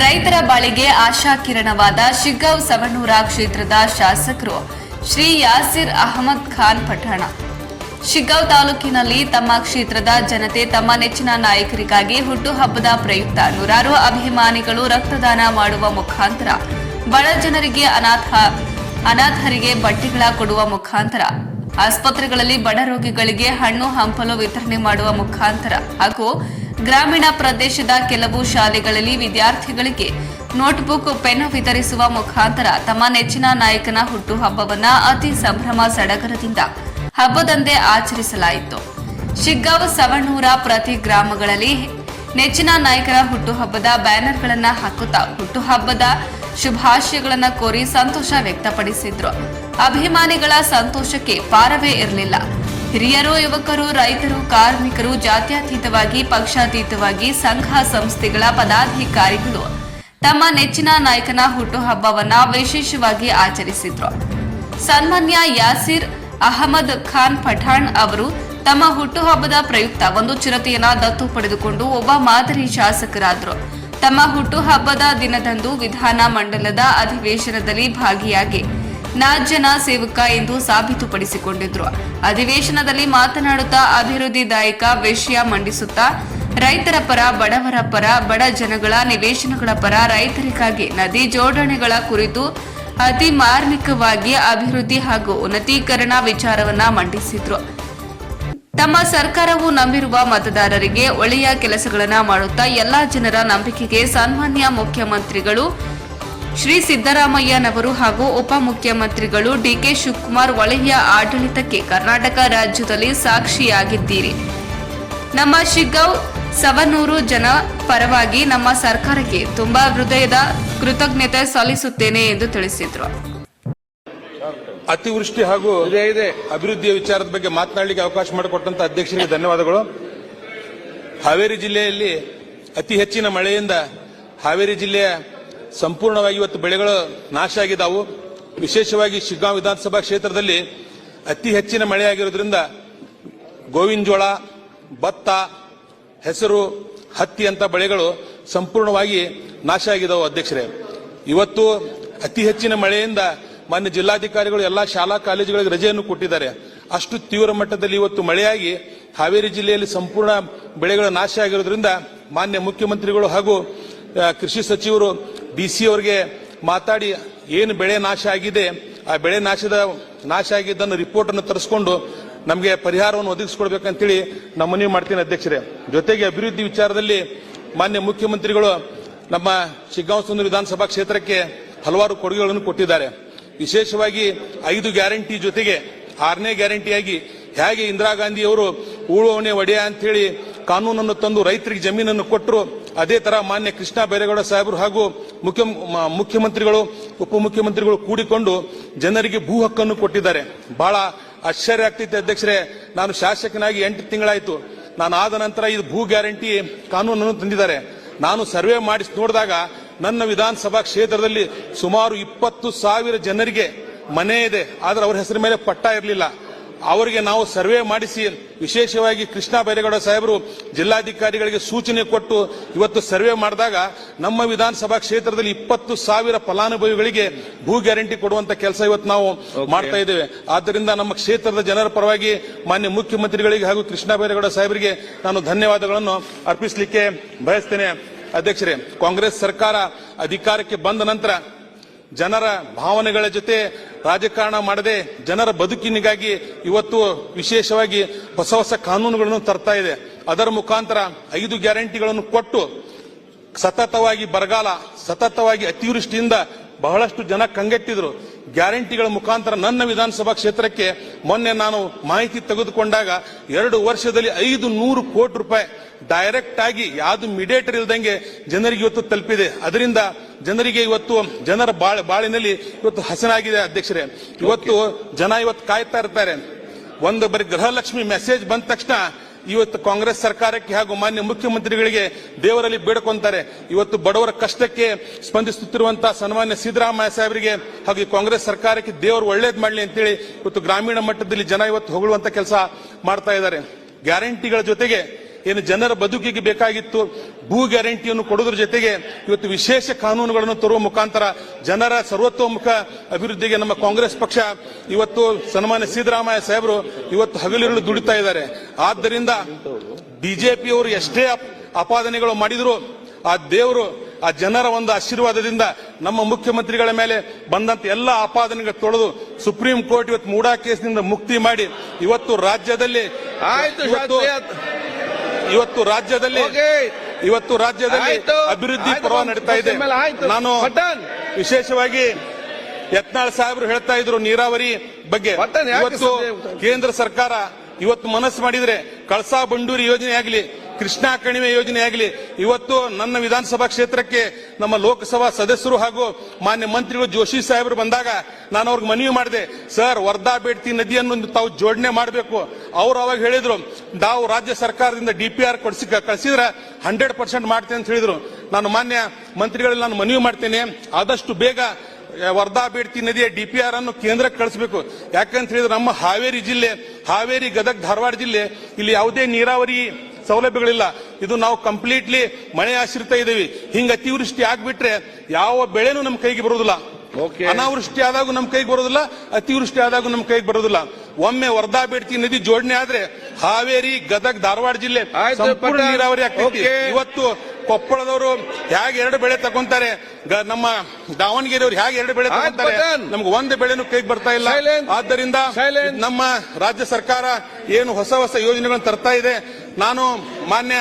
ರೈತರ ಬಾಳಿಗೆ ಆಶಾಕಿರಣವಾದ ಶಿಗ್ಗಾಂವ್ ಸವಣೂರ ಕ್ಷೇತ್ರದ ಶಾಸಕರು ಶ್ರೀ ಯಾಸಿರ್ ಅಹಮದ್ ಖಾನ್ ಪಠಾಣ. ಶಿಗ್ಗಾಂವ್ ತಾಲೂಕಿನಲ್ಲಿ ತಮ್ಮ ಕ್ಷೇತ್ರದ ಜನತೆ ತಮ್ಮ ನೆಚ್ಚಿನ ನಾಯಕರಿಗಾಗಿ ಹುಟ್ಟುಹಬ್ಬದ ಪ್ರಯುಕ್ತ ನೂರಾರು ಅಭಿಮಾನಿಗಳು ರಕ್ತದಾನ ಮಾಡುವ ಮುಖಾಂತರ, ಬಡ ಜನರಿಗೆ ಅನಾಥ, ಅನಾಥರಿಗೆ ಬಟ್ಟೆಗಳ ಕೊಡುವ ಮುಖಾಂತರ, ಆಸ್ಪತ್ರೆಗಳಲ್ಲಿ ಬಡ ರೋಗಿಗಳಿಗೆ ಹಣ್ಣು, ಹಂಪಲು ವಿತರಣೆ ಮಾಡುವ ಮುಖಾಂತರ ಹಾಗೂ ಗ್ರಾಮೀಣ ಪ್ರದೇಶದ ಕೆಲವು ಶಾಲೆಗಳಲ್ಲಿ ವಿದ್ಯಾರ್ಥಿಗಳಿಗೆ ನೋಟ್ಬುಕ್ ಪೆನ್ ವಿತರಿಸುವ ಮುಖಾಂತರ ತಮ್ಮ ನೆಚ್ಚಿನ ನಾಯಕನ ಹುಟ್ಟುಹಬ್ಬವನ್ನ ಅತಿ ಸಂಭ್ರಮ ಸಡಗರದಿಂದ ಹಬ್ಬದಂದೇ ಆಚರಿಸಲಾಯಿತು. ಶಿಗ್ಗಾವ್ ಸವಣೂರ ಪ್ರತಿ ಗ್ರಾಮಗಳಲ್ಲಿ ನೆಚ್ಚಿನ ನಾಯಕರ ಹುಟ್ಟುಹಬ್ಬದ ಬ್ಯಾನರ್ಗಳನ್ನು ಹಾಕುತ್ತಾ ಹುಟ್ಟುಹಬ್ಬದ ಶುಭಾಶಯಗಳನ್ನ ಕೋರಿ ಸಂತೋಷ ವ್ಯಕ್ತಪಡಿಸಿದ್ರು. ಅಭಿಮಾನಿಗಳ ಸಂತೋಷಕ್ಕೆ ಪಾರವೇ ಇರಲಿಲ್ಲ. ಹಿರಿಯರು, ಯುವಕರು, ರೈತರು, ಕಾರ್ಮಿಕರು, ಜಾತ್ಯತೀತವಾಗಿ, ಪಕ್ಷಾತೀತವಾಗಿ ಸಂಘ ಸಂಸ್ಥೆಗಳ ಪದಾಧಿಕಾರಿಗಳು ತಮ್ಮ ನೆಚ್ಚಿನ ನಾಯಕನ ಹುಟ್ಟುಹಬ್ಬವನ್ನ ವಿಶೇಷವಾಗಿ ಆಚರಿಸಿದ್ರು. ಸನ್ಮಾನ್ಯ ಯಾಸಿರ್ ಅಹಮದ್ ಖಾನ್ ಪಠಾಣ್ ಅವರು ತಮ್ಮ ಹುಟ್ಟುಹಬ್ಬದ ಪ್ರಯುಕ್ತ ಒಂದು ಚಿರತೆಯನ್ನ ದತ್ತು ಪಡೆದುಕೊಂಡು ಒಬ್ಬ ಮಾದರಿ ಶಾಸಕರಾದರು. ತಮ್ಮ ಹುಟ್ಟುಹಬ್ಬದ ದಿನದಂದು ವಿಧಾನ ಮಂಡಲದ ಅಧಿವೇಶನದಲ್ಲಿ ಭಾಗಿಯಾಗಿ ನಾಜನ ಸೇವಕ ಎಂದು ಸಾಬೀತುಪಡಿಸಿಕೊಂಡಿದ್ರು. ಅಧಿವೇಶನದಲ್ಲಿ ಮಾತನಾಡುತ್ತಾ ಅಭಿವೃದ್ಧಿದಾಯಕ ವಿಷಯ ಮಂಡಿಸುತ್ತಾ, ರೈತರ ಪರ, ಬಡವರ ಪರ, ಬಡ ಜನಗಳ ನಿವೇಶನಗಳ ಪರ ರೈತರಿಗಾಗಿ ನದಿ ಜೋಡಣೆಗಳ ಕುರಿತು ಅತಿ ಮಾರ್ಮಿಕವಾಗಿ ಅಭಿವೃದ್ಧಿ ಹಾಗೂ ಉನ್ನತೀಕರಣ ವಿಚಾರವನ್ನ ಮಂಡಿಸಿದ್ರು. ತಮ್ಮ ಸರ್ಕಾರವು ನಂಬಿರುವ ಮತದಾರರಿಗೆ ಒಳ್ಳೆಯ ಕೆಲಸಗಳನ್ನ ಮಾಡುತ್ತಾ ಎಲ್ಲಾ ಜನರ ನಂಬಿಕೆಗೆ ಸನ್ಮಾನ್ಯ ಮುಖ್ಯಮಂತ್ರಿಗಳು ಶ್ರೀ ಸಿದ್ದರಾಮಯ್ಯನವರು ಹಾಗೂ ಉಪಮುಖ್ಯಮಂತ್ರಿಗಳು ಡಿಕೆ ಶಿವಕುಮಾರ್ ಒಳ್ಳೆಯ ಆಡಳಿತಕ್ಕೆ ಕರ್ನಾಟಕ ರಾಜ್ಯದಲ್ಲಿ ಸಾಕ್ಷಿಯಾಗಿದ್ದೀರಿ. ನಮ್ಮ ಶಿಗ್ಗಾವ್ ಸವನೂರು ಜನ ಪರವಾಗಿ ನಮ್ಮ ಸರ್ಕಾರಕ್ಕೆ ತುಂಬಾ ಹೃದಯದ ಕೃತಜ್ಞತೆ ಸಲ್ಲಿಸುತ್ತೇನೆ ಎಂದು ತಿಳಿಸಿದರು. ಅತಿವೃಷ್ಟಿ ಹಾಗೂ ಅಭಿವೃದ್ಧಿಯ ವಿಚಾರದ ಬಗ್ಗೆ ಮಾತನಾಡಲಿಕ್ಕೆ ಅವಕಾಶ ಮಾಡಿಕೊಟ್ಟಂತ ಅಧ್ಯಕ್ಷರಿಗೆ ಧನ್ಯವಾದಗಳು. ಹಾವೇರಿ ಜಿಲ್ಲೆಯಲ್ಲಿ ಅತಿ ಹೆಚ್ಚಿನ ಮಳೆಯಿಂದ ಹಾವೇರಿ ಜಿಲ್ಲೆಯ ಸಂಪೂರ್ಣವಾಗಿ ಇವತ್ತು ಬೆಳೆಗಳು ನಾಶ ಆಗಿದ್ದಾವು. ವಿಶೇಷವಾಗಿ ಶಿಗ್ಗಾಂವ್ ವಿಧಾನಸಭಾ ಕ್ಷೇತ್ರದಲ್ಲಿ ಅತಿ ಹೆಚ್ಚಿನ ಮಳೆಯಾಗಿರೋದ್ರಿಂದ ಗೋವಿನ ಜೋಳ ಭತ್ತ, ಹೆಸರು, ಹತ್ತಿ ಅಂತ ಬೆಳೆಗಳು ಸಂಪೂರ್ಣವಾಗಿ ನಾಶ ಆಗಿದ್ದಾವೆ ಅಧ್ಯಕ್ಷರೇ. ಇವತ್ತು ಅತಿ ಹೆಚ್ಚಿನ ಮಳೆಯಿಂದ ಮಾನ್ಯ ಜಿಲ್ಲಾಧಿಕಾರಿಗಳು ಎಲ್ಲಾ ಶಾಲಾ ಕಾಲೇಜುಗಳಿಗೆ ರಜೆಯನ್ನು ಕೊಟ್ಟಿದ್ದಾರೆ. ಅಷ್ಟು ತೀವ್ರ ಮಟ್ಟದಲ್ಲಿ ಇವತ್ತು ಮಳೆಯಾಗಿ ಹಾವೇರಿ ಜಿಲ್ಲೆಯಲ್ಲಿ ಸಂಪೂರ್ಣ ಬೆಳೆಗಳು ನಾಶ ಆಗಿರೋದ್ರಿಂದ ಮಾನ್ಯ ಮುಖ್ಯಮಂತ್ರಿಗಳು ಹಾಗೂ ಕೃಷಿ ಸಚಿವರು ಡಿ ಸಿ ಅವರಿಗೆ ಮಾತಾಡಿ ಏನು ಬೆಳೆ ನಾಶ ಆಗಿದೆ, ಆ ಬೆಳೆ ನಾಶದ, ನಾಶ ಆಗಿದ್ದನ್ನು ರಿಪೋರ್ಟ್ ಅನ್ನು ತರಿಸ್ಕೊಂಡು ನಮಗೆ ಪರಿಹಾರವನ್ನು ಒದಗಿಸ್ಕೊಡ್ಬೇಕಂತೇಳಿ ನಮ್ಮ ಮನವಿ ಮಾಡ್ತೀನಿ ಅಧ್ಯಕ್ಷರೇ. ಜೊತೆಗೆ ಅಭಿವೃದ್ಧಿ ವಿಚಾರದಲ್ಲಿ ಮಾನ್ಯ ಮುಖ್ಯಮಂತ್ರಿಗಳು ನಮ್ಮ ಶಿಗ್ಗಾಂವ್ ಸುಂದರ ವಿಧಾನಸಭಾ ಕ್ಷೇತ್ರಕ್ಕೆ ಹಲವಾರು ಕೊಡುಗೆಗಳನ್ನು ಕೊಟ್ಟಿದ್ದಾರೆ. ವಿಶೇಷವಾಗಿ ಐದು ಗ್ಯಾರಂಟಿ ಜೊತೆಗೆ ಆರನೇ ಗ್ಯಾರಂಟಿಯಾಗಿ ಹೇಗೆ ಇಂದಿರಾ ಗಾಂಧಿ ಅವರು ಉಳುವವನೆ ಒಡೆಯ ಅಂತ ಹೇಳಿ ಕಾನೂನನ್ನು ತಂದು ರೈತರಿಗೆ ಜಮೀನನ್ನು ಕೊಟ್ಟರು. ಅದೇ ತರ ಮಾನ್ಯ ಕೃಷ್ಣ ಬೈರೇಗೌಡ ಸಾಹೇಬರು ಹಾಗೂ ಮುಖ್ಯ ಮುಖ್ಯಮಂತ್ರಿಗಳು, ಉಪಮುಖ್ಯಮಂತ್ರಿಗಳು ಕೂಡಿಕೊಂಡು ಜನರಿಗೆ ಭೂ ಹಕ್ಕನ್ನು ಕೊಟ್ಟಿದ್ದಾರೆ. ಬಹಳ ಆಶ್ಚರ್ಯ ಆಗ್ತಿತ್ತು ಅಧ್ಯಕ್ಷರೇ. ನಾನು ಶಾಸಕನಾಗಿ ಎಂಟು ತಿಂಗಳಾಯಿತು. ನಾನು ಆದ ನಂತರ ಇದು ಭೂ ಗ್ಯಾರಂಟಿ ಕಾನೂನನ್ನು ತಂದಿದ್ದಾರೆ. ನಾನು ಸರ್ವೆ ಮಾಡಿಸಿ ನೋಡಿದಾಗ ನನ್ನ ವಿಧಾನಸಭಾ ಕ್ಷೇತ್ರದಲ್ಲಿ ಸುಮಾರು ಇಪ್ಪತ್ತು ಸಾವಿರ ಜನರಿಗೆ ಮನೆ ಇದೆ. ಆದರೆ ಅವರ ಹೆಸರ ಮೇಲೆ ಪಟ್ಟ ಇರಲಿಲ್ಲ. ಅವರಿಗೆ ನಾವು ಸರ್ವೆ ಮಾಡಿಸಿ ವಿಶೇಷವಾಗಿ ಕೃಷ್ಣ ಬೈರೇಗೌಡ ಸಾಹೇಬರು ಜಿಲ್ಲಾಧಿಕಾರಿಗಳಿಗೆ ಸೂಚನೆ ಕೊಟ್ಟು ಇವತ್ತು ಸರ್ವೆ ಮಾಡಿದಾಗ ನಮ್ಮ ವಿಧಾನಸಭಾ ಕ್ಷೇತ್ರದಲ್ಲಿ ಇಪ್ಪತ್ತು ಸಾವಿರ ಫಲಾನುಭವಿಗಳಿಗೆ ಭೂ ಗ್ಯಾರಂಟಿ ಕೊಡುವಂತ ಕೆಲಸ ಇವತ್ತು ನಾವು ಮಾಡ್ತಾ ಇದ್ದೇವೆ. ಆದ್ದರಿಂದ ನಮ್ಮ ಕ್ಷೇತ್ರದ ಜನರ ಪರವಾಗಿ ಮಾನ್ಯ ಮುಖ್ಯಮಂತ್ರಿಗಳಿಗೆ ಹಾಗೂ ಕೃಷ್ಣ ಬೈರೇಗೌಡ ಸಾಹೇಬರಿಗೆ ನಾನು ಧನ್ಯವಾದಗಳನ್ನು ಅರ್ಪಿಸಲಿಕ್ಕೆ ಬಯಸ್ತೇನೆ. ಅಧ್ಯಕ್ಷರೇ ಕಾಂಗ್ರೆಸ್ ಸರ್ಕಾರ ಅಧಿಕಾರಕ್ಕೆ ಬಂದ ನಂತರ ಜನರ ಭಾವನೆಗಳ ಜೊತೆ ರಾಜಕಾರಣ ಮಾಡದೆ ಜನರ ಬದುಕಿನಿಗಾಗಿ ಇವತ್ತು ವಿಶೇಷವಾಗಿ ಹೊಸ ಹೊಸ ಕಾನೂನುಗಳನ್ನು ತರ್ತಾ ಇದೆ. ಅದರ ಮುಖಾಂತರ ಐದು ಗ್ಯಾರಂಟಿಗಳನ್ನು ಕೊಟ್ಟು ಸತತವಾಗಿ ಬರಗಾಲ, ಸತತವಾಗಿ ಅತಿವೃಷ್ಟಿಯಿಂದ ಬಹಳಷ್ಟು ಜನ ಕಂಗೆಟ್ಟಿದ್ರು. ಗ್ಯಾರಂಟಿಗಳ ಮುಖಾಂತರ ನನ್ನ ವಿಧಾನಸಭಾ ಕ್ಷೇತ್ರಕ್ಕೆ ಮೊನ್ನೆ ನಾನು ಮಾಹಿತಿ ತೆಗೆದುಕೊಂಡಾಗ ಎರಡು ವರ್ಷದಲ್ಲಿ ಐದು ನೂರು ಕೋಟಿ ರೂಪಾಯಿ ಡೈರೆಕ್ಟ್ ಆಗಿ ಯಾವುದು ಮಿಡಿಯೇಟರ್ ಇಲ್ದಂಗೆ ಜನರಿಗೆ ಇವತ್ತು ತಲುಪಿದೆ. ಅದರಿಂದ ಜನರಿಗೆ ಇವತ್ತು ಜನರ ಬಾಳ ಬಾಳಿನಲ್ಲಿ ಇವತ್ತು ಹಸನಾಗಿದೆ ಅಧ್ಯಕ್ಷರೇ. ಇವತ್ತು ಜನ ಇವತ್ತು ಕಾಯ್ತಾ ಇರ್ತಾರೆ. ಒಂದು ಬರೀ ಗೃಹಲಕ್ಷ್ಮಿ ಮೆಸೇಜ್ ಬಂದ ತಕ್ಷಣ ಇವತ್ತು ಕಾಂಗ್ರೆಸ್ ಸರ್ಕಾರಕ್ಕೆ ಹಾಗೂ ಮಾನ್ಯ ಮುಖ್ಯಮಂತ್ರಿಗಳಿಗೆ ದೇವರಲ್ಲಿ ಬೇಡ್ಕೊಂತಾರೆ ಇವತ್ತು ಬಡವರ ಕಷ್ಟಕ್ಕೆ ಸ್ಪಂದಿಸುತ್ತಿರುವಂತಹ ಸನ್ಮಾನ್ಯ ಸಿದ್ದರಾಮಯ್ಯ ಸಾಹೇಬರಿಗೆ ಹಾಗೂ ಕಾಂಗ್ರೆಸ್ ಸರ್ಕಾರಕ್ಕೆ ದೇವರು ಒಳ್ಳೇದ್ ಮಾಡಲಿ ಅಂತೇಳಿ ಇವತ್ತು ಗ್ರಾಮೀಣ ಮಟ್ಟದಲ್ಲಿ ಜನ ಇವತ್ತು ಹೊಗಳುವಂತ ಕೆಲಸ ಮಾಡ್ತಾ ಇದ್ದಾರೆ. ಗ್ಯಾರಂಟಿಗಳ ಜೊತೆಗೆ ಏನು ಜನರ ಬದುಕಿಗೆ ಬೇಕಾಗಿತ್ತು ಭೂ ಗ್ಯಾರಂಟಿಯನ್ನು ಕೊಡೋದ್ರ ಜೊತೆಗೆ ಇವತ್ತು ವಿಶೇಷ ಕಾನೂನುಗಳನ್ನು ತರುವ ಮುಖಾಂತರ ಜನರ ಸರ್ವತೋಮುಖ ಅಭಿವೃದ್ಧಿಗೆ ನಮ್ಮ ಕಾಂಗ್ರೆಸ್ ಪಕ್ಷ ಇವತ್ತು ಸನ್ಮಾನ್ಯ ಸಿದ್ದರಾಮಯ್ಯ ಸಾಹೇಬರು ಇವತ್ತು ಹಗಲಿರುಳು ದುಡಿತಾ ಇದ್ದಾರೆ. ಆದ್ದರಿಂದ ಬಿಜೆಪಿಯವರು ಎಷ್ಟೇ ಅಪ್- ಅಪಾದನೆಗಳು ಮಾಡಿದ್ರು ಆ ದೇವರು ಆ ಜನರ ಒಂದು ಆಶೀರ್ವಾದದಿಂದ ನಮ್ಮ ಮುಖ್ಯಮಂತ್ರಿಗಳ ಮೇಲೆ ಬಂದಂತ ಎಲ್ಲ ಆಪಾದನೆಗಳು ತೊಳೆದು ಸುಪ್ರೀಂ ಕೋರ್ಟ್ ಇವತ್ತು ಮೂಡಾ ಕೇಸ್ನಿಂದ ಮುಕ್ತಿ ಮಾಡಿ ಇವತ್ತು ರಾಜ್ಯದಲ್ಲಿ ಆಯ್ತು. ಇವತ್ತು ರಾಜ್ಯದಲ್ಲಿ ಇವತ್ತು ರಾಜ್ಯದಲ್ಲಿ. ಅಭಿವೃದ್ಧಿ. ಪರ್ವ ನಡೀತಾ ಇದೆ. ನಾನು ವಿಶೇಷವಾಗಿ ಯತ್ನಾಳ್ ಸಾಹೇಬರು ಹೇಳ್ತಾ ಇದ್ರು ನೀರಾವರಿ ಬಗ್ಗೆ ಇವತ್ತು ಕೇಂದ್ರ ಸರ್ಕಾರ ಇವತ್ತು ಮನಸ್ಸು ಮಾಡಿದ್ರೆ ಕಳಸಾ ಬಂಡೂರಿ ಯೋಜನೆ ಆಗಲಿ ಕೃಷ್ಣಾ ಕಣಿವೆ ಯೋಜನೆ ಆಗಲಿ, ಇವತ್ತು ನನ್ನ ವಿಧಾನಸಭಾ ಕ್ಷೇತ್ರಕ್ಕೆ ನಮ್ಮ ಲೋಕಸಭಾ ಸದಸ್ಯರು ಹಾಗೂ ಮಾನ್ಯ ಮಂತ್ರಿಗಳು ಜೋಶಿ ಸಾಹೇಬರು ಬಂದಾಗ ನಾನು ಅವ್ರಿಗೆ ಮನವಿ ಮಾಡಿದೆ, ಸರ್, ವರ್ಧಾ ಬೇಡ್ತಿ ನದಿಯನ್ನು ತಾವು ಜೋಡಣೆ ಮಾಡಬೇಕು. ಅವ್ರು ಅವಾಗ ಹೇಳಿದ್ರು, ನಾವು ರಾಜ್ಯ ಸರ್ಕಾರದಿಂದ ಡಿಪಿಆರ್ ಕೊಡಿಸಿ ಕಳಿಸಿದ್ರೆ ಹಂಡ್ರೆಡ್ ಪರ್ಸೆಂಟ್ ಮಾಡ್ತೇನೆ ಅಂತ ಹೇಳಿದ್ರು. ನಾನು ಮಾನ್ಯ ಮಂತ್ರಿಗಳಲ್ಲಿ ನಾನು ಮನವಿ ಮಾಡ್ತೇನೆ, ಆದಷ್ಟು ಬೇಗ ವರ್ಧಾ ಬೇಡ್ತಿ ನದಿಯ ಡಿಪಿಆರ್ ಅನ್ನು ಕೇಂದ್ರಕ್ಕೆ ಕಳಿಸಬೇಕು. ಯಾಕಂತ ಹೇಳಿದ್ರೆ ನಮ್ಮ ಹಾವೇರಿ ಜಿಲ್ಲೆ, ಹಾವೇರಿ ಗದಗ ಧಾರವಾಡ ಜಿಲ್ಲೆ, ಇಲ್ಲಿ ಯಾವುದೇ ನೀರಾವರಿ ಸೌಲಭ್ಯಗಳಿಲ್ಲ. ಇದು ನಾವು ಕಂಪ್ಲೀಟ್ಲಿ ಮಳೆ ಆಶ್ರಿತ ಇದ್ದೀವಿ. ಹಿಂಗ ಅತಿವೃಷ್ಟಿ ಆಗ್ಬಿಟ್ರೆ ಯಾವ ಬೆಳೆನೂ ನಮ್ಮ ಕೈಗೆ ಬರೋದಿಲ್ಲ. ಅನಾವೃಷ್ಟಿ ಆದಾಗ ನಮ್ಮ ಕೈಗೆ ಬರೋದಿಲ್ಲ ಅತಿವೃಷ್ಟಿ ಆದಾಗ ನಮ್ಮ ಕೈಗೆ ಬರೋದಿಲ್ಲ ಒಮ್ಮೆ ವರ್ಧಾ ಬೇಡ್ತಿ ನದಿ ಜೋಡಣೆ ಆದ್ರೆ ಹಾವೇರಿ ಗದಗ ಧಾರವಾಡ ಜಿಲ್ಲೆ ಸಂಪೂರ್ಣ ನೀರಾವರಿ ಆಗ್ತೈತಿ. ಇವತ್ತು ಕೊಪ್ಪಳದವರು ಹೇಗೆ ಎರಡು ಬೆಳೆ ತಗೊಂತಾರೆ ನಮ್ಮ ದಾವಣಗೆರೆಯವರು ಹೇಗೆ ಎರಡು ಬೆಳೆ ತಗೊಂತಾರೆ. ನಮ್ಗೆ ಒಂದು ಬೆಳೆನೂ ಕೈಗೆ ಬರ್ತಾ ಇಲ್ಲ. ಆದ್ದರಿಂದ. ನಮ್ಮ ರಾಜ್ಯ ಸರ್ಕಾರ ಏನು ಹೊಸ ಹೊಸ ಯೋಜನೆಗಳನ್ನು ತರ್ತಾ ಇದೆ. ನಾನು ಮಾನ್ಯ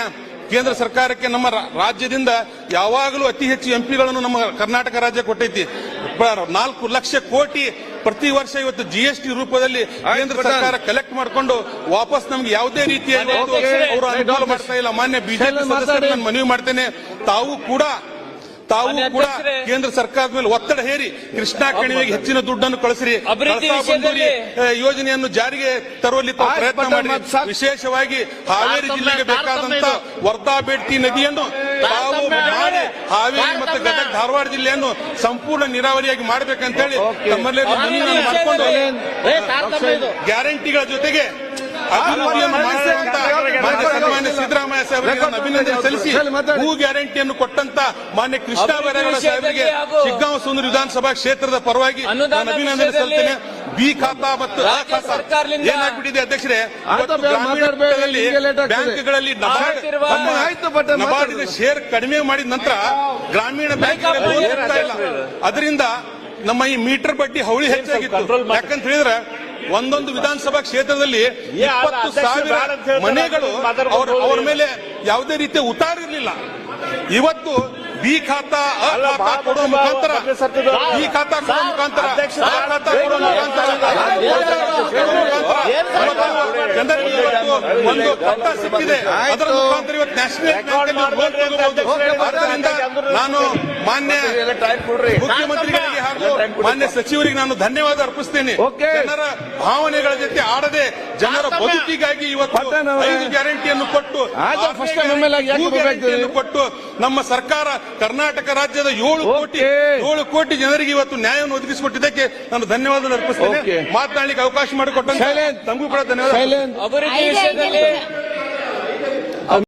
ಕೇಂದ್ರ ಸರ್ಕಾರಕ್ಕೆ ನಮ್ಮ ರಾಜ್ಯದಿಂದ ಯಾವಾಗಲೂ ಅತಿ ಹೆಚ್ಚು ಎಂಪಿಗಳನ್ನು ನಮ್ಮ ಕರ್ನಾಟಕ ರಾಜ್ಯ ಕೊಟ್ಟೈತಿ. ನಾಲ್ಕು ಲಕ್ಷ ಕೋಟಿ ಪ್ರತಿ ವರ್ಷ ಇವತ್ತು ಜಿ ಎಸ್ ಟಿ ರೂಪದಲ್ಲಿ ಕೇಂದ್ರ ಸರ್ಕಾರ ಕಲೆಕ್ಟ್ ಮಾಡಿಕೊಂಡು ವಾಪಸ್ ನಮ್ಗೆ ಯಾವುದೇ ರೀತಿಯ ಇವತ್ತು ಓಕೆ. ಅವರು ಅನುಕೂಲ ಮಾಡ್ತಾ ಇಲ್ಲ. ಮಾನ್ಯ ಬಿಜೆಪಿ ಸದಸ್ಯರು ನಾನು ಮನವಿ ಮಾಡ್ತೇನೆ. ತಾವು ಕೂಡ ತಾವು ಕೂಡ ಕೇಂದ್ರ ಸರ್ಕಾರದ ಮೇಲೆ ಒತ್ತಡ ಹೇರಿ ಕೃಷ್ಣಾ ಕಣಿವೆಗೆ ಹೆಚ್ಚಿನ ದುಡ್ಡನ್ನು ಕಳಿಸಿರಿ ಯೋಜನೆಯನ್ನು ಜಾರಿಗೆ ತರುವಲ್ಲಿ ಪ್ರಯತ್ನ ಮಾಡಿ ವಿಶೇಷವಾಗಿ ಹಾವೇರಿ ಜಿಲ್ಲೆಗೆ ಬೇಕಾದಂತ ವರ್ಧಾ ಬೇಡ್ತಿ ನದಿಯನ್ನು ತಾವು ನಾಳೆ ಮಾಡಿ ಹಾವೇರಿ ಮತ್ತು. ಗದಗ ಧಾರವಾಡ ಜಿಲ್ಲೆಯನ್ನು ಸಂಪೂರ್ಣ ನೀರಾವರಿಯಾಗಿ ಮಾಡಬೇಕಂತ ಹೇಳಿ. ತಮ್ಮಲ್ಲಿ. ಗ್ಯಾರಂಟಿಗಳ ಜೊತೆಗೆ ಮಾನ್ಯ ಸಿದ್ದರಾಮಯ್ಯ ಸಾಹೇಬರಿಗೆ ಅಭಿನಂದನೆ ಸಲ್ಲಿಸಿ ಭೂ ಗ್ಯಾರಂಟಿಯನ್ನು ಕೊಟ್ಟಂತ ಮಾನ್ಯ ಕೃಷ್ಣ ಬೈರೇಗೌಡ ಸಾಹೇಬರಿಗೆ ಶಿಗ್ಗಾಂವ ಸುಂದರ ವಿಧಾನಸಭಾ ಕ್ಷೇತ್ರದ ಪರವಾಗಿ ನಾನು ಅಭಿನಂದನೆ ಸಲ್ಲಿಸ್ತೇನೆ. ಬಿ ಖಾತಾ ಮತ್ತು ಆ ರಾಜ್ಯ ಖಾತಾ. ಸರ್ಕಾರದಿಂದ ಏನಾಗ್ಬಿಟ್ಟಿದೆ ಅಧ್ಯಕ್ಷರೇ. ಬ್ಯಾಂಕ್ಗಳಲ್ಲಿ. ನಬಾರ್ಡಿನ ಶೇರ್ ಕಡಿಮೆ ಮಾಡಿದ ನಂತರ ಗ್ರಾಮೀಣ ಬ್ಯಾಂಕ್ಗಳಲ್ಲಿ ಇಲ್ಲ. ಅದರಿಂದ ನಮ್ಮ ಈ ಮೀಟರ್ ಬಡ್ಡಿ ಹೌಳಿ ಹೆಚ್ಚಾಗಿತ್ತು. ಯಾಕಂತ ಹೇಳಿದ್ರೆ ಒಂದೊಂದು ವಿಧಾನಸಭಾ ಕ್ಷೇತ್ರದಲ್ಲಿ ಇಪ್ಪತ್ತು ಸಾವಿರ ಮನೆಗಳು ಅವರ ಮೇಲೆ ಯಾವುದೇ ರೀತಿ ಉತ್ತಾರ ಇರಲಿಲ್ಲ. ಇವತ್ತು ಬಿ ಖಾತಾ ಅ ಖಾತಾ ಕೊಡುವ ಮುಖಾಂತರ ಬಿ ಖಾತಾ ಕೊಡುವ ಮುಖಾಂತರ ಆ ಖಾತಾ ಮುಖಾಂತರ ಒಂದು ಪಟ್ಟ ಸಿಕ್ಕಿದೆ. ಅದರ ಮುಖಾಂತರ ಇವತ್ತು ನ್ಯಾಷನಲ್ ಬ್ಯಾಂಕ್ ನಾನು ಮಾನ್ಯ ಮುಖ್ಯಮಂತ್ರಿಗಳಿಗೆ ಹಾಗೂ ಮಾನ್ಯ ಸಚಿವರಿಗೆ ನಾನು ಧನ್ಯವಾದ ಅರ್ಪಿಸ್ತೇನೆ. ಜನರ ಭಾವನೆಗಳ ಜೊತೆ ಆಡದೆ ಜನರ ಬದುಕಿಗಾಗಿ ಇವತ್ತು. ಐದು ಗ್ಯಾರಂಟಿಯನ್ನು ಕೊಟ್ಟು ಕೊಟ್ಟು ನಮ್ಮ ಸರ್ಕಾರ ಕರ್ನಾಟಕ ರಾಜ್ಯದ ಏಳು ಕೋಟಿ. ಏಳು ಕೋಟಿ ಜನರಿಗೆ ಇವತ್ತು ನ್ಯಾಯವನ್ನು ಒದಗಿಸಿಕೊಟ್ಟಿದ್ದಕ್ಕೆ ನಾನು ಧನ್ಯವಾದ ಅರ್ಪಿಸ್ತೇನೆ. ಮಾತನಾಡಲಿಕ್ಕೆ ಅವಕಾಶ ಮಾಡಿಕೊಟ್ಟ. ತಮಗೂ ಕೂಡ ಧನ್ಯವಾದ